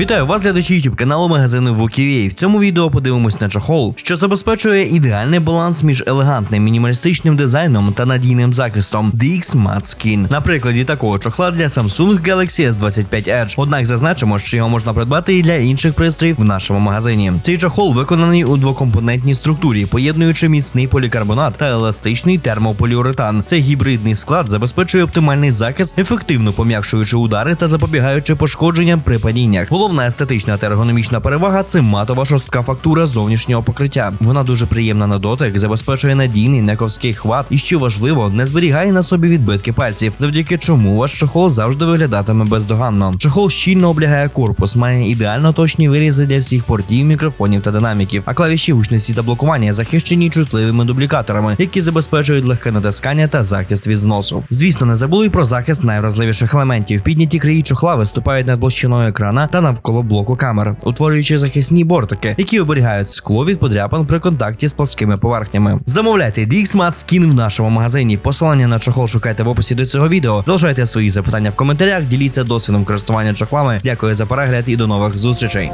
Вітаю вас, глядачі YouTube каналу магазину Вуківей. В цьому відео подивимось на чохол, що забезпечує ідеальний баланс між елегантним мінімалістичним дизайном та надійним захистом DX Matte Skin. На прикладі такого чохла для Samsung Galaxy S25 Edge. Однак зазначимо, що його можна придбати і для інших пристроїв в нашому магазині. Цей чохол виконаний у двокомпонентній структурі, поєднуючи міцний полікарбонат та еластичний термополіуретан. Цей гібридний склад забезпечує оптимальний захист, ефективно пом'якшуючи удари та запобігаючи пошкодженням при падіннях. Головна естетична та ергономічна перевага це матова шорстка фактура зовнішнього покриття. Вона дуже приємна на дотик, забезпечує надійний нековський хват і, що важливо, не зберігає на собі відбитки пальців, завдяки чому ваш чохол завжди виглядатиме бездоганно. Чохол щільно облягає корпус, має ідеально точні вирізи для всіх портів, мікрофонів та динаміків, а клавіші гучності та блокування захищені чутливими дублікаторами, які забезпечують легке натискання та захист від зносу. Звісно, не забули про захист найвразливіших елементів. Підняті краї чохла виступають над площиною екрана та навколо блоку камер, утворюючи захисні бортики, які оберігають скло від подряпин при контакті з пласкими поверхнями. Замовляйте DXMAT Skin в нашому магазині. Посилання на чохол шукайте в описі до цього відео. Залишайте свої запитання в коментарях, діліться досвідом користування чохлами. Дякую за перегляд і до нових зустрічей.